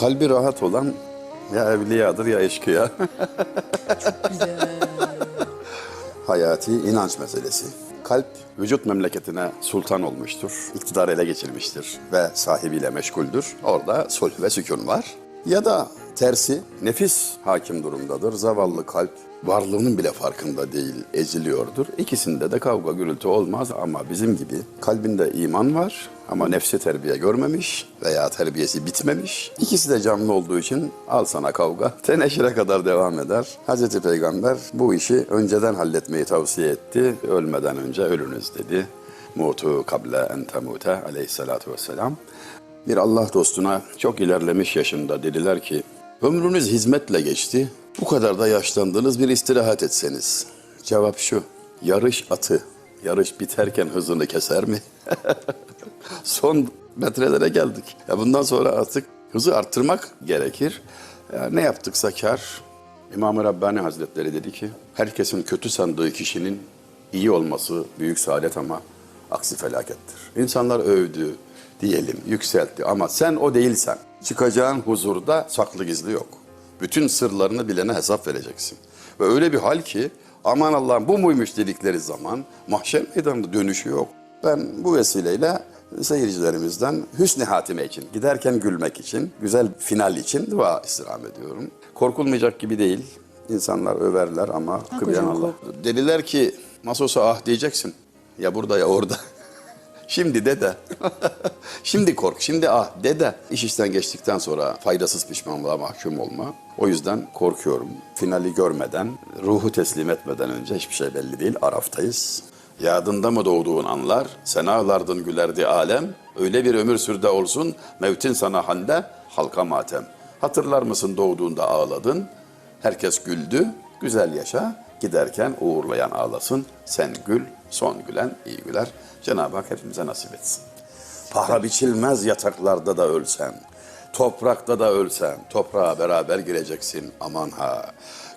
Kalbi rahat olan ya evliyadır ya eşkıya. Güzel. Hayati inanç meselesi. Kalp vücut memleketine sultan olmuştur. İktidar ele geçirmiştir ve sahibiyle meşguldür. Orada sulh ve sükun var. Ya da tersi nefis hakim durumdadır. Zavallı kalp varlığının bile farkında değil, eziliyordur. İkisinde de kavga gürültü olmaz ama bizim gibi kalbinde iman var ama nefsi terbiye görmemiş veya terbiyesi bitmemiş. İkisi de canlı olduğu için al sana kavga. Teneşire kadar devam eder. Hazreti Peygamber bu işi önceden halletmeyi tavsiye etti. Ölmeden önce ölünüz dedi. Mutu kable en temute aleyhissalatu vesselam. Bir Allah dostuna çok ilerlemiş yaşında dediler ki ömrünüz hizmetle geçti. Bu kadar da yaşlandınız bir istirahat etseniz. Cevap şu. Yarış atı yarış biterken hızını keser mi? Son metrelere geldik. Ya bundan sonra artık hızı arttırmak gerekir. Ya ne yaptıksa kar. İmam-ı Rabbani Hazretleri dedi ki, herkesin kötü sandığı kişinin iyi olması büyük saadet ama aksi felakettir. İnsanlar övdü, diyelim, yükseltti ama sen o değilsen, çıkacağın huzurda saklı gizli yok. Bütün sırlarını bilene hesap vereceksin. Ve öyle bir hal ki, aman Allah'ım bu muymuş dedikleri zaman mahşer meydanında dönüşü yok. Ben bu vesileyle seyircilerimizden hüsnü hatime için, giderken gülmek için, güzel final için dua istirham ediyorum. Korkulmayacak gibi değil. İnsanlar överler ama kıbyan Allah. Dediler ki nasıl olsa ah diyeceksin. Ya burada ya orada. Şimdi de de. şimdi kork, şimdi ah de de. İş işten geçtikten sonra faydasız pişmanlığa mahkum olma. O yüzden korkuyorum. Finali görmeden, ruhu teslim etmeden önce hiçbir şey belli değil. Araftayız. Yadında mı doğduğun anlar, sen ağlardın gülerdi alem. Öyle bir ömür sürde olsun, mevtin sana hande, halka matem. Hatırlar mısın doğduğunda ağladın, herkes güldü, güzel yaşa. Giderken uğurlayan ağlasın, sen gül, son gülen iyi güler. Cenab-ı Hak hepimize nasip etsin. Paha biçilmez yataklarda da ölsen, toprakta da ölsen, toprağa beraber gireceksin. Aman ha,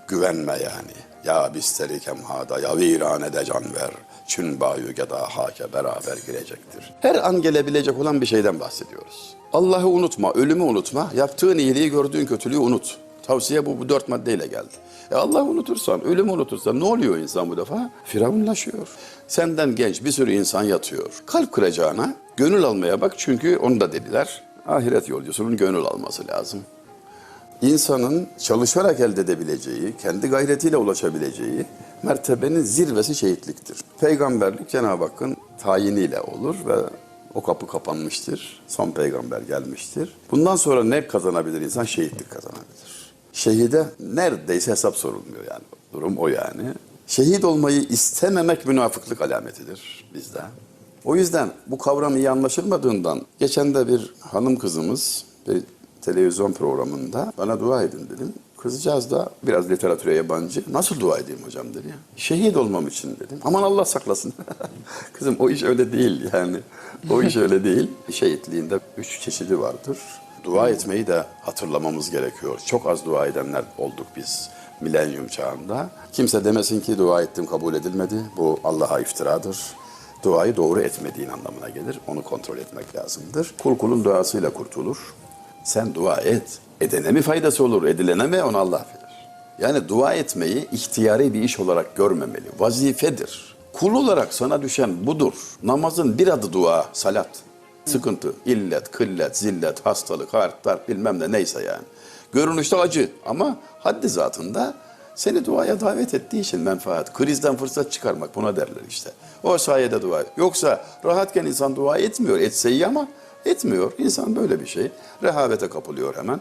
güvenme yani. Ya bisteri kemhada ya viranede can ver. Çün bayu geda hake beraber girecektir. Her an gelebilecek olan bir şeyden bahsediyoruz. Allah'ı unutma, ölümü unutma, yaptığın iyiliği gördüğün kötülüğü unut. Tavsiye bu, bu dört maddeyle geldi. E Allah unutursan, ölümü unutursan ne oluyor insan bu defa? Firavunlaşıyor. Senden genç bir sürü insan yatıyor. Kalp kıracağına gönül almaya bak çünkü onu da dediler. Ahiret yolcusunun gönül alması lazım. İnsanın çalışarak elde edebileceği, kendi gayretiyle ulaşabileceği mertebenin zirvesi şehitliktir. Peygamberlik Cenab-ı Hakk'ın tayiniyle olur ve o kapı kapanmıştır. Son peygamber gelmiştir. Bundan sonra ne kazanabilir insan? Şehitlik kazanabilir. Şehide neredeyse hesap sorulmuyor yani. Durum o yani. Şehit olmayı istememek münafıklık alametidir bizde. O yüzden bu kavram iyi anlaşılmadığından geçen de bir hanım kızımız bir televizyon programında bana dua edin dedim. Kızcağız da biraz literatüre yabancı. Nasıl dua edeyim hocam dedi. Şehit olmam için dedim. Aman Allah saklasın. Kızım o iş öyle değil yani. O iş öyle değil. Şehitliğinde üç çeşidi vardır. Dua etmeyi de hatırlamamız gerekiyor. Çok az dua edenler olduk biz milenyum çağında. Kimse demesin ki dua ettim kabul edilmedi. Bu Allah'a iftiradır. Duayı doğru etmediğin anlamına gelir. Onu kontrol etmek lazımdır. Kul kulun duasıyla kurtulur. Sen dua et. Edene mi faydası olur, edilene mi onu Allah bilir. Yani dua etmeyi ihtiyari bir iş olarak görmemeli. Vazifedir. Kul olarak sana düşen budur. Namazın bir adı dua, salat. Sıkıntı, illet, kıllet, zillet, hastalık, harpler bilmem ne neyse yani. Görünüşte acı ama haddi zatında seni duaya davet ettiği için menfaat. Krizden fırsat çıkarmak buna derler işte. O sayede dua. Yoksa rahatken insan dua etmiyor. Etse iyi ama etmiyor. İnsan böyle bir şey. Rehavete kapılıyor hemen.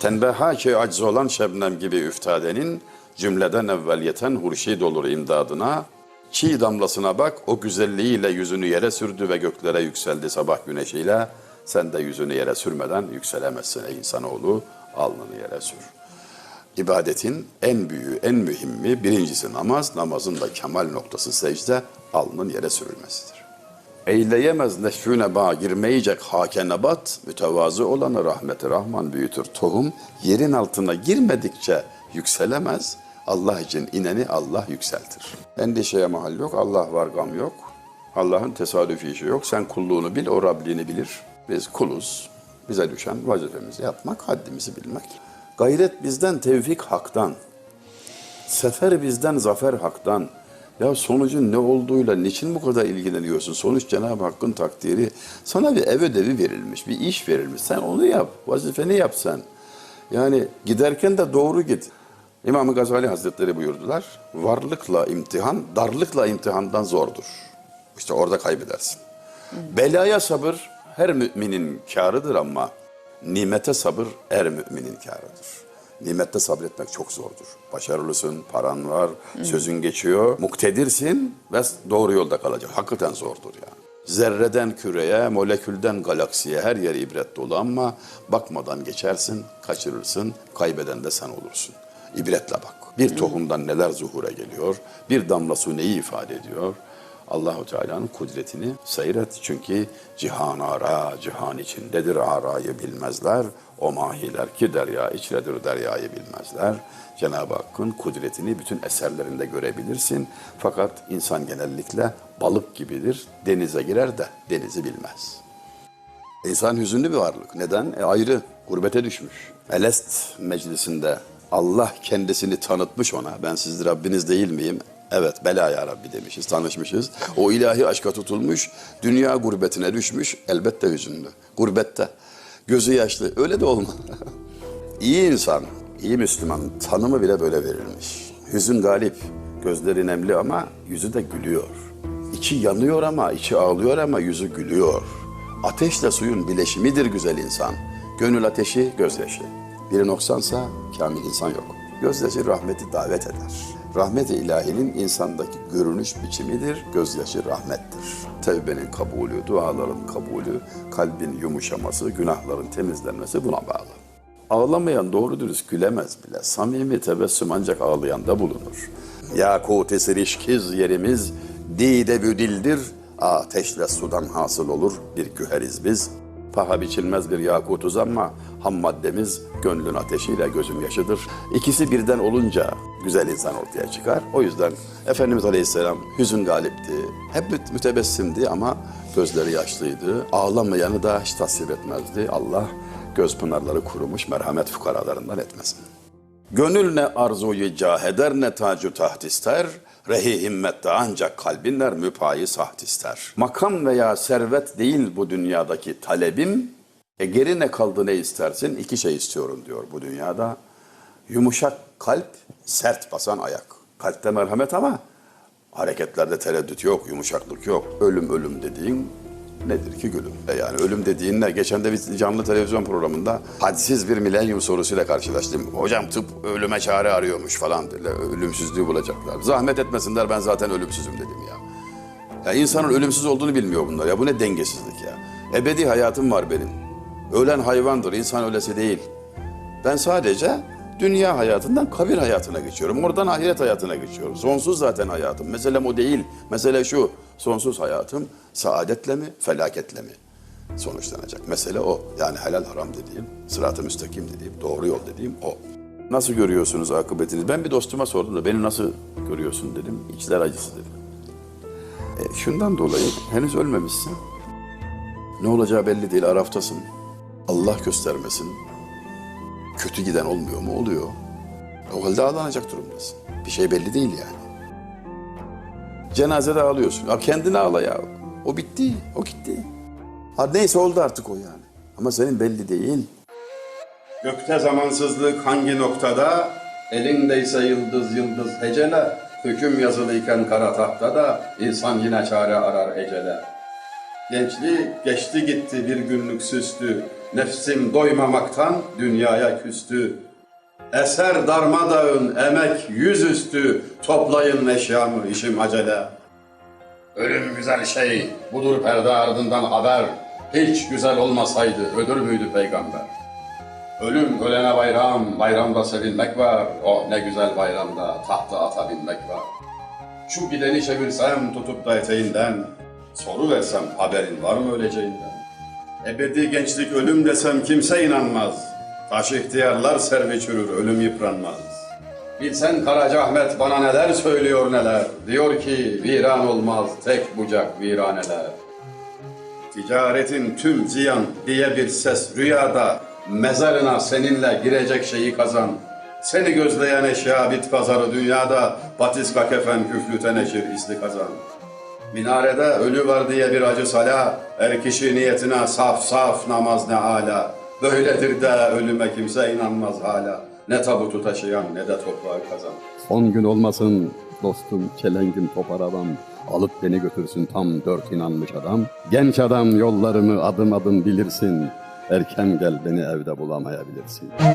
Tenbeha ki acz olan şebnem gibi üftadenin cümleden evvel yeten hurşid olur imdadına. Çiğ damlasına bak o güzelliğiyle yüzünü yere sürdü ve göklere yükseldi sabah güneşiyle. Sen de yüzünü yere sürmeden yükselemezsin ey insanoğlu alnını yere sür. İbadetin en büyüğü, en mühimi birincisi namaz, namazın da kemal noktası secde, alnın yere sürülmesidir. Eyleyemez neşfüne bağ girmeyecek hake nebat, mütevazı olanı rahmeti rahman büyütür tohum, yerin altına girmedikçe yükselemez, Allah için ineni Allah yükseltir. Endişeye mahal yok, Allah var gam yok. Allah'ın tesadüfi işi yok. Sen kulluğunu bil, o Rabliğini bilir. Biz kuluz. Bize düşen vazifemizi yapmak, haddimizi bilmek. Gayret bizden, tevfik haktan. Sefer bizden, zafer haktan. Ya sonucun ne olduğuyla niçin bu kadar ilgileniyorsun? Sonuç Cenab-ı Hakk'ın takdiri. Sana bir ev ödevi verilmiş, bir iş verilmiş. Sen onu yap, vazifeni yap sen. Yani giderken de doğru git. İmam-ı Gazali Hazretleri buyurdular. Varlıkla imtihan, darlıkla imtihandan zordur. İşte orada kaybedersin. Belaya sabır her müminin kârıdır ama nimete sabır er müminin kârıdır. Nimette sabretmek çok zordur. Başarılısın, paran var, sözün geçiyor, muktedirsin ve doğru yolda kalacak. Hakikaten zordur yani. Zerreden küreye, molekülden galaksiye her yer ibret dolu ama bakmadan geçersin, kaçırırsın, kaybeden de sen olursun. İbretle bak. Bir tohumdan neler zuhura geliyor, bir damla su neyi ifade ediyor, Allahu Teala'nın kudretini seyret. Çünkü cihan ara, cihan içindedir arayı bilmezler. O mahiler ki derya içredir deryayı bilmezler. Cenab-ı Hakk'ın kudretini bütün eserlerinde görebilirsin. Fakat insan genellikle balık gibidir. Denize girer de denizi bilmez. İnsan hüzünlü bir varlık. Neden? E ayrı, gurbete düşmüş. Elest meclisinde Allah kendisini tanıtmış ona. Ben siz Rabbiniz değil miyim? Evet, bela ya Rabbi demişiz, tanışmışız. O ilahi aşka tutulmuş, dünya gurbetine düşmüş, elbette hüzünlü. Gurbette. Gözü yaşlı, öyle de olmalı. iyi insan, iyi Müslüman tanımı bile böyle verilmiş. Hüzün galip, gözleri nemli ama yüzü de gülüyor. İçi yanıyor ama, içi ağlıyor ama yüzü gülüyor. Ateşle suyun bileşimidir güzel insan. Gönül ateşi, gözyaşı. Biri noksansa kamil insan yok. Gözyaşı rahmeti davet eder. Rahmet-i ilahinin insandaki görünüş biçimidir, gözyaşı rahmettir. Tevbenin kabulü, duaların kabulü, kalbin yumuşaması, günahların temizlenmesi buna bağlı. Ağlamayan doğru dürüst gülemez bile. Samimi tebessüm ancak ağlayanda bulunur. Yakut-i sirişkiz yerimiz, dide büdildir, ateşle sudan hasıl olur bir güheriz biz. Paha biçilmez bir yakutuz ama ham maddemiz gönlün ateşiyle gözün yaşıdır. İkisi birden olunca güzel insan ortaya çıkar. O yüzden Efendimiz Aleyhisselam hüzün galipti. Hep müt- mütebessimdi ama gözleri yaşlıydı. Ağlamayanı da hiç tasvip etmezdi. Allah göz pınarları kurumuş merhamet fukaralarından etmesin. Gönül ne arzuyu cah eder ne tacu taht ister. Rehi himmette ancak kalbinler müpayi saht ister. Makam veya servet değil bu dünyadaki talebim. E geri ne kaldı ne istersin? İki şey istiyorum diyor bu dünyada. Yumuşak kalp, sert basan ayak. Kalpte merhamet ama hareketlerde tereddüt yok, yumuşaklık yok. Ölüm ölüm dediğin nedir ki gülüm? E yani ölüm dediğin ne? Geçen de bir canlı televizyon programında hadsiz bir milenyum sorusuyla karşılaştım. Hocam tıp ölüme çare arıyormuş falan. dediler. Ölümsüzlüğü bulacaklar. Zahmet etmesinler ben zaten ölümsüzüm dedim ya. Ya insanın ölümsüz olduğunu bilmiyor bunlar ya. Bu ne dengesizlik ya. Ebedi hayatım var benim. Ölen hayvandır, insan öylesi değil. Ben sadece dünya hayatından kabir hayatına geçiyorum. Oradan ahiret hayatına geçiyorum. Sonsuz zaten hayatım. Meselem o değil. Mesele şu. Sonsuz hayatım saadetle mi, felaketle mi sonuçlanacak. Mesele o. Yani helal haram dediğim, sırat-ı müstakim dediğim, doğru yol dediğim o. Nasıl görüyorsunuz akıbetinizi? Ben bir dostuma sordum da beni nasıl görüyorsun dedim. İçler acısı dedim. E, şundan dolayı henüz ölmemişsin. Ne olacağı belli değil, araftasın. Allah göstermesin. Kötü giden olmuyor mu? Oluyor. O halde ağlanacak durumdasın. Bir şey belli değil yani. Cenazede ağlıyorsun. Ya kendine ağla ya. O bitti, o gitti. Ha neyse oldu artık o yani. Ama senin belli değil. Gökte zamansızlık hangi noktada? Elindeyse yıldız yıldız hecele. Hüküm yazılıyken kara tahtada insan yine çare arar ecele. Gençlik geçti gitti bir günlük süslü. Nefsim doymamaktan dünyaya küstü. Eser darmadağın emek yüzüstü. Toplayın eşyamı işim acele. Ölüm güzel şey, budur perde ardından haber. Hiç güzel olmasaydı ölür müydü peygamber? Ölüm ölene bayram, bayramda sevinmek var. Oh ne güzel bayramda tahta ata binmek var. Şu gideni çevirsem tutup da eteğinden, soru versem haberin var mı öleceğinden? Ebedi gençlik ölüm desem kimse inanmaz. Taş ihtiyarlar servi çürür, ölüm yıpranmaz. Bilsen Karacaahmet bana neler söylüyor neler. Diyor ki viran olmaz tek bucak viraneler. Ticaretin tüm ziyan diye bir ses rüyada mezarına seninle girecek şeyi kazan. Seni gözleyen eşya bit pazarı dünyada patiska kefen küflü teneşir isli kazan. Minarede ölü var diye bir acı sala, her kişi niyetine saf saf namaz ne ala. Böyledir de ölüme kimse inanmaz hala. Ne tabutu taşıyan ne de toprağı kazan. Son gün olmasın dostum çelengim topar adam. Alıp beni götürsün tam dört inanmış adam. Genç adam yollarımı adım adım bilirsin. Erken gel beni evde bulamayabilirsin.